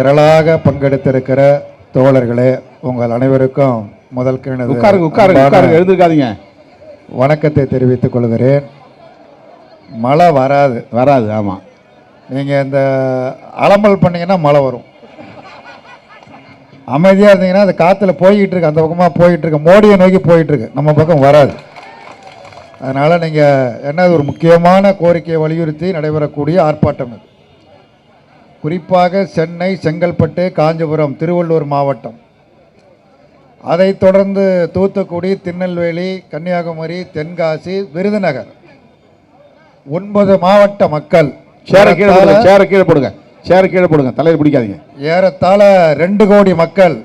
திரளாக பங்கெடுத்திருக்கிற தோழர்களே உங்கள் அனைவருக்கும் முதல் எனது உட்காருங்க உட்காருங்க உட்காருங்க எழுந்திருக்காதீங்க. வணக்கத்தை தெரிவித்துக் கொள்கிறேன். மழை வராது வராது ஆமாம் நீங்கள் இந்த அலம்பல் பண்ணீங்கன்னா மழை வரும். அமைதியாக இருந்தீங்கன்னா அது காற்றுல போய்கிட்டு இருக்கு அந்த பக்கமாக போயிட்டு இருக்கு மோடியை நோக்கி போயிட்டு இருக்கு நம்ம பக்கம் வராது. அதனால் நீங்கள் என்ன ஒரு முக்கியமான கோரிக்கையை வலியுறுத்தி நடைபெறக்கூடிய ஆர்ப்பாட்டம் இது. குறிப்பாக சென்னை செங்கல்பட்டு காஞ்சிபுரம் திருவள்ளூர் மாவட்டம். அதைத் தொடர்ந்து தூத்துக்குடி திருநெல்வேலி கன்னியாகுமரி தென்காசி விருதுநகர். ஒன்பது மாவட்ட மக்கள் சேரை கீழே போடுங்க சேரை கீழே போடுங்க. சேரை கீழே போடுங்க தலையில் பிடிக்காதீங்க. ஏறத்தாழ ரெண்டு கோடி மக்கள்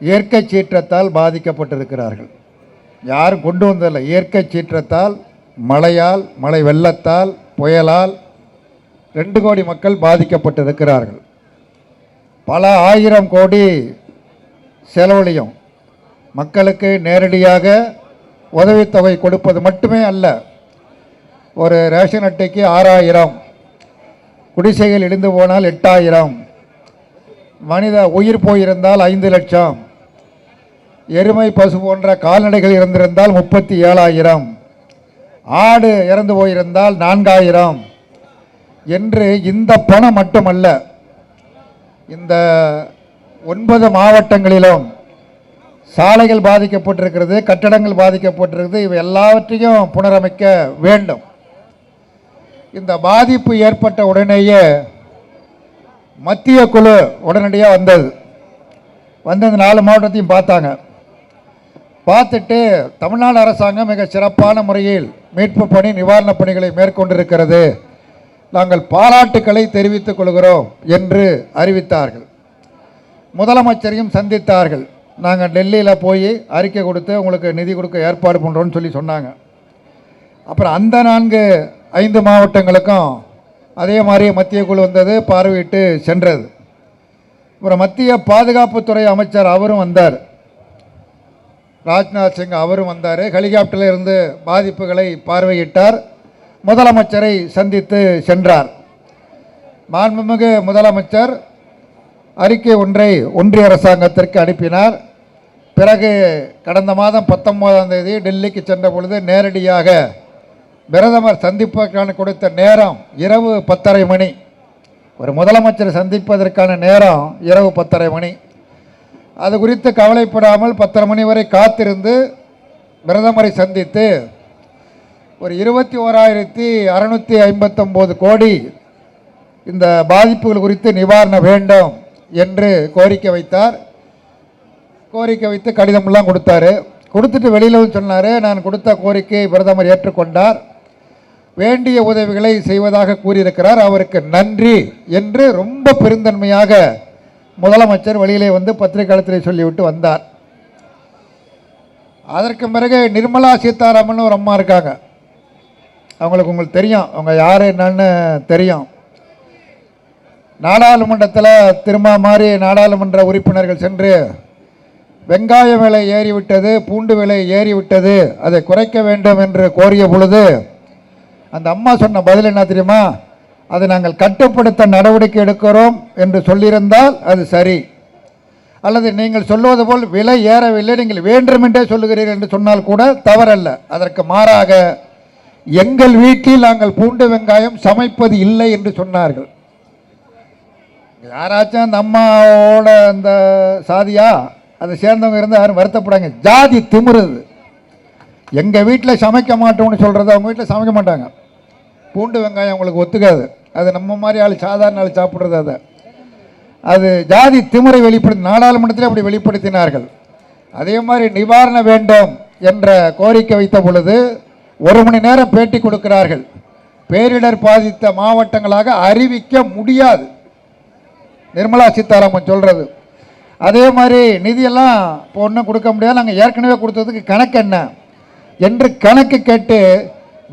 இயற்கை சீற்றத்தால் பாதிக்கப்பட்டிருக்கிறார்கள். யாரும் கொண்டு வந்ததில்லை. இயற்கை சீற்றத்தால் மழையால் மழை வெள்ளத்தால் புயலால் ரெண்டு கோடி மக்கள் பாதிக்கப்பட்டிருக்கிறார்கள். பல ஆயிரம் கோடி செலவழியும் மக்களுக்கு நேரடியாக உதவித்தொகை கொடுப்பது மட்டுமே அல்ல ஒரு ரேஷன் அட்டைக்கு ஆறாயிரம் குடிசைகள் இடிந்து போனால் எட்டாயிரம் மனித உயிர் போயிருந்தால் ஐந்து லட்சம் எருமை பசு போன்ற கால்நடைகள் இறந்திருந்தால் முப்பத்தி ஏழாயிரம் ஆடு இறந்து போயிருந்தால் நான்காயிரம் என்று இந்த பணம் மட்டுமல்ல இந்த ஒன்பது மாவட்டங்களிலும் சாலைகள் பாதிக்கப்பட்டிருக்கிறது கட்டடங்கள் பாதிக்கப்பட்டிருக்கிறது இவை எல்லாவற்றையும் புனரமைக்க வேண்டும். இந்த பாதிப்பு ஏற்பட்ட உடனேயே மத்திய குழு உடனடியாக வந்தது. வந்து அந்த நாலு மாவட்டத்தையும் பார்த்தாங்க. பார்த்துட்டு தமிழ்நாடு அரசாங்கம் மிக சிறப்பான முறையில் மீட்பு பணி நிவாரணப் பணிகளை மேற்கொண்டிருக்கிறது. நாங்கள் பாராட்டுக்களை தெரிவித்துக் கொள்கிறோம் என்று அறிவித்தார்கள். முதலமைச்சரையும் சந்தித்தார்கள். நாங்கள் டெல்லியில் போய் அறிக்கை கொடுத்து உங்களுக்கு நிதி கொடுக்க ஏற்பாடு பண்ணுறோன்னு சொல்லி சொன்னாங்க. அப்புறம் அந்த நான்கு ஐந்து மாவட்டங்களுக்கும் அதே மாதிரி மத்திய குழு வந்தது பார்வையிட்டு சென்றது. அப்புறம் மத்திய பாதுகாப்புத்துறை அமைச்சர் அவரும் வந்தார். ராஜ்நாத் சிங் அவரும் வந்தார். ஹெலிகாப்டரில் இருந்து பாதிப்புகளை பார்வையிட்டார். முதலமைச்சரை சந்தித்து சென்றார். மாண்புமிகு முதலமைச்சர் அறிக்கை ஒன்றை ஒன்றிய அரசாங்கத்திற்கு அனுப்பினார். பிறகு கடந்த மாதம் பத்தொன்பதாம் தேதி டெல்லிக்கு சென்ற பொழுது நேரடியாக பிரதமர் சந்திப்பதற்கான கொடுத்த நேரம் இரவு பத்தரை மணி. ஒரு முதலமைச்சர் சந்திப்பதற்கான நேரம் இரவு பத்தரை மணி. அது குறித்து கவலைப்படாமல் பத்தரை மணி வரை காத்திருந்து பிரதமரை சந்தித்து ஒரு இருபத்தி ஓராயிரத்தி அறநூற்றி ஐம்பத்தொம்போது கோடி இந்த பாதிப்புகள் குறித்து நிவாரணம் வேண்டும் என்று கோரிக்கை வைத்தார். கோரிக்கை வைத்து கடிதமெல்லாம் கொடுத்தாரு. கொடுத்துட்டு வெளியில் வந்து சொன்னார் நான் கொடுத்த கோரிக்கையை பிரதமர் ஏற்றுக்கொண்டார். வேண்டிய உதவிகளை செய்வதாக கூறியிருக்கிறார். அவருக்கு நன்றி என்று ரொம்ப பெருந்தன்மையாக முதலமைச்சர் வெளியிலே வந்து பத்திரிகையாளத்திலே சொல்லிவிட்டு வந்தார். அதற்கு பிறகு நிர்மலா சீதாராமன் ஒரு அம்மா இருக்காங்க. அவங்களுக்கு உங்களுக்கு தெரியும். அவங்க யார் என்னன்னு தெரியும். நாடாளுமன்றத்தில் திரும்ப மாதிரி நாடாளுமன்ற உறுப்பினர்கள் சென்று வெங்காய விலை ஏறிவிட்டது பூண்டு விலை ஏறிவிட்டது. அதை குறைக்க வேண்டும் என்று கோரிய பொழுது அந்த அம்மா சொன்ன பதில் என்ன தெரியுமா? அதை நாங்கள் கட்டுப்படுத்த நடவடிக்கை எடுக்கிறோம் என்று சொல்லியிருந்தால் அது சரி. அல்லது நீங்கள் சொல்லுவது போல் விலை ஏறவில்லை நீங்கள் வேண்டுமென்றே சொல்லுகிறீர்கள் என்று சொன்னால் கூட தவறல்ல. அதற்கு மாறாக எங்கள் வீட்டில் நாங்கள் பூண்டு வெங்காயம் சமைப்பது இல்லை என்று சொன்னார்கள். யாராச்சும் அந்த அம்மாவோட அந்த சாதியா? அதை சேர்ந்தவங்க இருந்து யாரும் வருத்தப்படாங்க. ஜாதி திமிருது. எங்கள் வீட்டில் சமைக்க மாட்டோம்னு சொல்கிறது அவங்க வீட்டில் சமைக்க மாட்டாங்க. பூண்டு வெங்காயம் அவங்களுக்கு ஒத்துக்காது. அது நம்ம மாதிரி ஆள் சாதாரண ஆள் சாப்பிட்றது அதை. அது ஜாதி திமிரை வெளிப்படுத்தி நாடாளுமன்றத்தில் அப்படி வெளிப்படுத்தினார்கள். அதே மாதிரி நிவாரண வேண்டும் என்ற கோரிக்கை வைத்த பொழுது ஒரு மணி நேரம் பேட்டி கொடுக்கிறார்கள். பேரிடர் பாதித்த மாவட்டங்களாக அறிவிக்க முடியாது. நிர்மலா சீதாராமன் சொல்கிறது அதே மாதிரி நிதியெல்லாம் இப்போ ஒன்றும் கொடுக்க முடியாது. நாங்கள் ஏற்கனவே கொடுத்ததுக்கு கணக்கு என்ன? என்று கணக்கு கேட்டு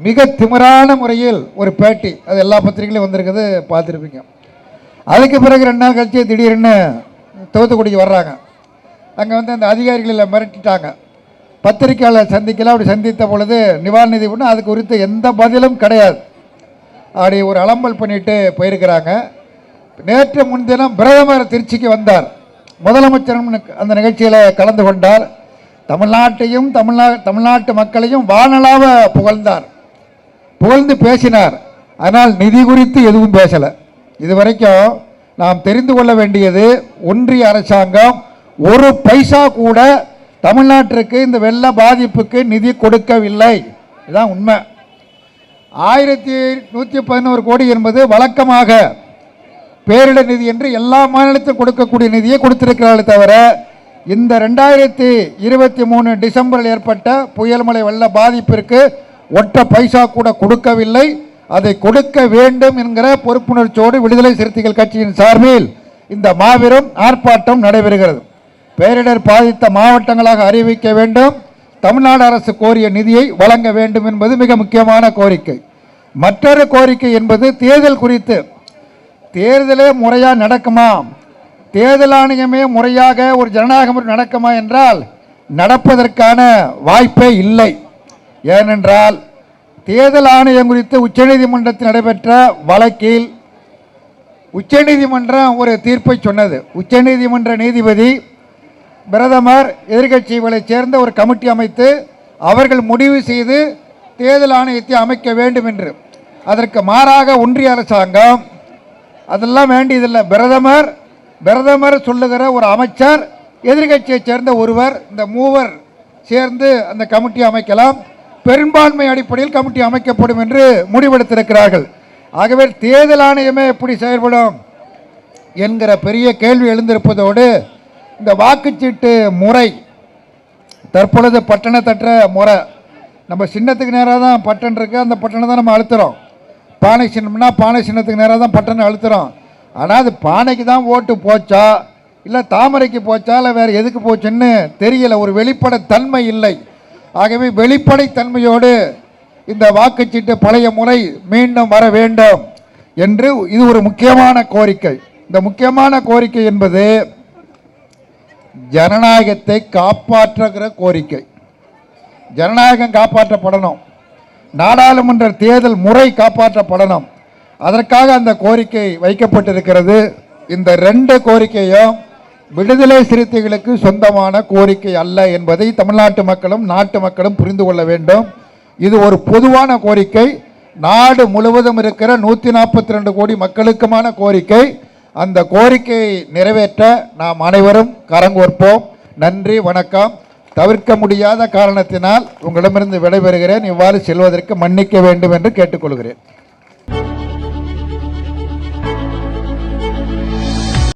மிக திமிரான முறையில் ஒரு பேட்டி. அது எல்லா பத்திரிகையிலும் வந்திருக்குது பார்த்துருப்பீங்க. அதுக்கு பிறகு ரெண்டு நாள் கழிச்சு திடீர்னு தூத்துக்குடிக்கு வர்றாங்க. அங்கே வந்து அந்த அதிகாரிகளில் மிரட்டிட்டாங்க. பத்திரிகையாளர் சந்திக்கலாம் அப்படி சந்தித்த பொழுது நிவாரண நிதி ஒன்று அது குறித்து எந்த பதிலும் கிடையாது. அப்படி ஒரு அலம்பல் பண்ணிட்டு போயிருக்கிறாங்க. நேற்று முன்தினம் பிரதமர் திருச்சிக்கு வந்தார். முதலமைச்சரும் அந்த நிகழ்ச்சியில் கலந்து கொண்டார். தமிழ்நாட்டையும் தமிழ்நா தமிழ்நாட்டு மக்களையும் வானலாக புகழ்ந்தார். புகழ்ந்து பேசினார். ஆனால் நிதி குறித்து எதுவும் பேசலை. இதுவரைக்கும் நாம் தெரிந்து கொள்ள வேண்டியது ஒன்றிய அரசாங்கம் ஒரு பைசா கூட தமிழ்நாட்டிற்கு இந்த வெள்ள பாதிப்புக்கு நிதி கொடுக்கவில்லை. இதுதான் உண்மை. ஆயிரத்தி நூற்றி பதினோரு கோடி என்பது வழக்கமாக பேரிடர் நிதி என்று எல்லா மாநிலத்திலும் கொடுக்கக்கூடிய நிதியை கொடுத்திருக்கிறார்களே தவிர இந்த ரெண்டாயிரத்தி இருபத்தி மூணு டிசம்பரில் ஏற்பட்ட புயல் மழை வெள்ள பாதிப்பிற்கு ஒற்ற பைசா கூட கொடுக்கவில்லை. அதை கொடுக்க வேண்டும் என்கிற பொறுப்புணர்ச்சியோடு விடுதலை சிறுத்தைகள் கட்சியின் சார்பில் இந்த மாபெரும் ஆர்ப்பாட்டம் நடைபெறுகிறது. பேரிடர் பாதித்த மாவட்டங்களாக அறிவிக்க வேண்டும். தமிழ்நாடு அரசு கோரிய நிதியை வழங்க வேண்டும் என்பது மிக முக்கியமான கோரிக்கை. மற்றொரு கோரிக்கை என்பது தேர்தல் குறித்து. தேர்தலே முறையாக நடக்குமா? தேர்தல் ஆணையமே முறையாக ஒரு ஜனநாயகம் நடக்குமா என்றால் நடப்பதற்கான வாய்ப்பே இல்லை. ஏனென்றால் தேர்தல் ஆணையம் குறித்து உச்சநீதிமன்றத்தில் நடைபெற்ற வழக்கில் உச்சநீதிமன்றம் ஒரு தீர்ப்பை சொன்னது. உச்சநீதிமன்ற நீதிபதி பிரதமர் எதிர்கட்சிகளைச் சேர்ந்த ஒரு கமிட்டி அமைத்து அவர்கள் முடிவு செய்து தேர்தல் ஆணையத்தை அமைக்க வேண்டும் என்று. அதற்கு மாறாக ஒன்றிய அரசாங்கம் அதெல்லாம் வேண்டியதில்லை. பிரதமர் பிரதமர் சொல்லுகிற ஒரு அமைச்சர் எதிர்கட்சியைச் சேர்ந்த ஒருவர் இந்த மூவர் சேர்ந்து அந்த கமிட்டி அமைக்கலாம். பெரும்பான்மை அடிப்படையில் கமிட்டி அமைக்கப்படும் என்று முடிவெடுத்திருக்கிறார்கள். ஆகவே தேர்தல் ஆணையமே எப்படி செயல்படும் என்கிற பெரிய கேள்வி எழுந்திருப்பதோடு இந்த வாக்குச்சீட்டு முறை தற்பொழுது பட்டண தட்டுற முறை நம்ம சின்னத்துக்கு நேராக தான் பட்டன் இருக்குது அந்த பட்டனை தான் நம்ம அழுத்துகிறோம் பானை சின்னம்னா பானை சின்னத்துக்கு நேராக தான் பட்டனை அழுத்துகிறோம் ஆனால் அது பானைக்கு தான் ஓட்டு போச்சா இல்லை தாமரைக்கு போச்சா இல்லை வேறு எதுக்கு போச்சுன்னு தெரியல ஒரு வெளிப்படைத்தன்மை இல்லை. ஆகவே வெளிப்படைத்தன்மையோடு இந்த வாக்குச்சீட்டு பழைய முறை மீண்டும் வர வேண்டும் என்று இது ஒரு முக்கியமான கோரிக்கை. இந்த முக்கியமான கோரிக்கை என்பது ஜனநாயகத்தை காப்பாற்றுகிற கோரிக்கை. ஜனநாயகம் காப்பாற்றப்படணும். நாடாளுமன்ற தேர்தல் முறை காப்பாற்றப்படணும். அதற்காக அந்த கோரிக்கை வைக்கப்பட்டிருக்கிறது. இந்த ரெண்டு கோரிக்கையும் விடுதலை சிறுத்தைகளுக்கு சொந்தமான கோரிக்கை அல்ல என்பதை தமிழ்நாட்டு மக்களும் நாட்டு மக்களும் புரிந்து கொள்ள வேண்டும். இது ஒரு பொதுவான கோரிக்கை. நாடு முழுவதும் இருக்கிற நூற்றி நாற்பத்தி ரெண்டு கோடி மக்களுக்குமான கோரிக்கை. அந்த கோரிக்கையை நிறைவேற்ற நாம் அனைவரும் கரங்கோர்ப்போம். நன்றி வணக்கம். தவிர்க்க முடியாத காரணத்தினால் உங்களிடமிருந்து விடைபெறுகிறேன். இவ்வாறு செல்வதற்கு மன்னிக்க வேண்டும் என்று கேட்டுக்கொள்கிறேன்.